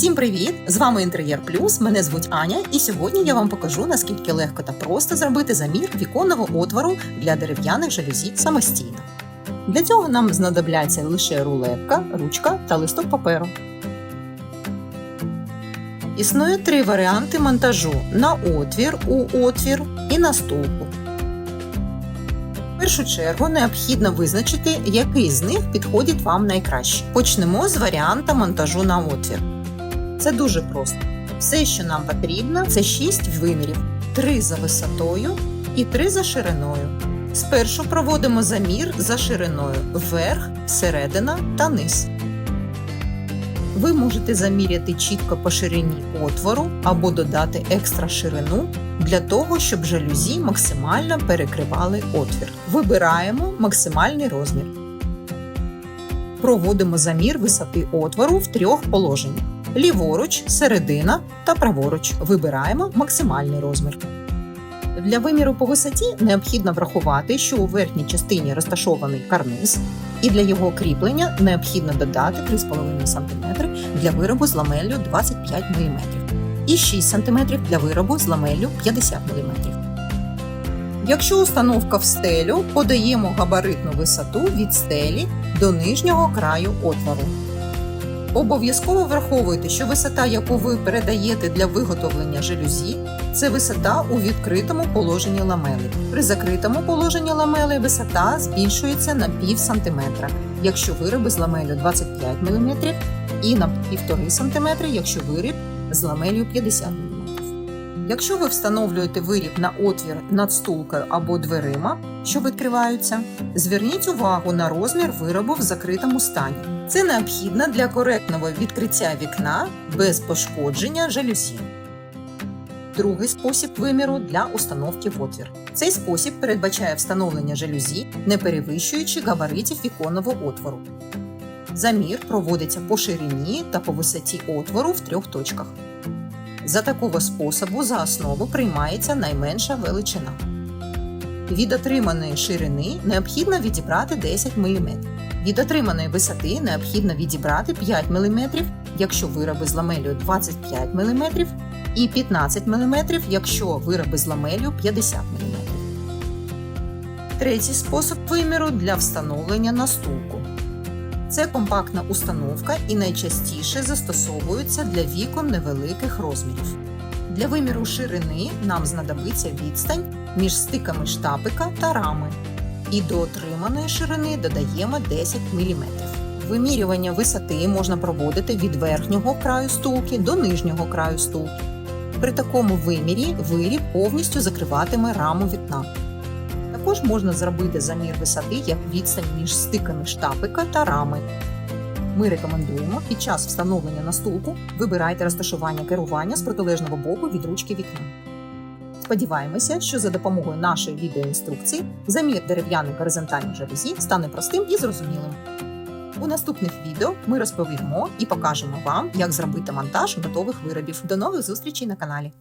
Всім привіт! З вами Інтер'єр Плюс. Мене звуть Аня, і сьогодні я вам покажу, наскільки легко та просто зробити замір віконного отвору для дерев'яних жалюзі самостійно. Для цього нам знадобляться лише рулетка, ручка та листок паперу. Існує три варіанти монтажу на отвір, у отвір і на стулку. В першу чергу необхідно визначити, який з них підходить вам найкраще. Почнемо з варіанта монтажу на отвір. Це дуже просто. Все, що нам потрібно, це 6 вимірів: 3 за висотою і 3 за шириною. Спершу проводимо замір за шириною вверх, середина та низ. Ви можете заміряти чітко по ширині отвору або додати екстра ширину для того, щоб жалюзі максимально перекривали отвір. Вибираємо максимальний розмір. Проводимо замір висоти отвору в трьох положеннях: ліворуч, середина та праворуч. Вибираємо максимальний розмір. Для виміру по висоті необхідно врахувати, що у верхній частині розташований карниз, і для його кріплення необхідно додати 3,5 см для виробу з ламеллю 25 мм і 6 см для виробу з ламеллю 50 мм. Якщо установка в стелю, подаємо габаритну висоту від стелі до нижнього краю отвору. Обов'язково враховуйте, що висота, яку ви передаєте для виготовлення жалюзі, це висота у відкритому положенні ламели. При закритому положенні ламели висота збільшується на пів сантиметра, якщо вироби з ламелю 25 мм, і на 1,5 см, якщо виріб з ламелю 50 мм. Якщо ви встановлюєте виріб на отвір над стулкою або дверима, що відкриваються, зверніть увагу на розмір виробу в закритому стані. Це необхідно для коректного відкриття вікна без пошкодження жалюзі. Другий спосіб виміру для установки в отвір. Цей спосіб передбачає встановлення жалюзі, не перевищуючи габаритів віконного отвору. Замір проводиться по ширині та по висоті отвору в трьох точках. За такого способу за основу приймається найменша величина. Від отриманої ширини необхідно відібрати 10 мм. Від отриманої висоти необхідно відібрати 5 мм, якщо вироби з ламелю 25 мм, і 15 мм, якщо вироби з ламелю 50 мм. Третій спосіб виміру для встановлення на стулку. Це компактна установка і найчастіше застосовується для вікон невеликих розмірів. Для виміру ширини нам знадобиться відстань між стиками штапика та рами. І до отриманої ширини додаємо 10 мм. Вимірювання висоти можна проводити від верхнього краю стулки до нижнього краю стулки. При такому вимірі виріб повністю закриватиме раму вікна. Також можна зробити замір висоти як відстань між стиками штапика та рами. Ми рекомендуємо під час встановлення на стулку вибирайте розташування керування з протилежного боку від ручки вікна. Сподіваємося, що за допомогою нашої відеоінструкції замір дерев'яних горизонтальних жалюзі стане простим і зрозумілим. У наступних відео ми розповімо і покажемо вам, як зробити монтаж готових виробів. До нових зустрічей на каналі!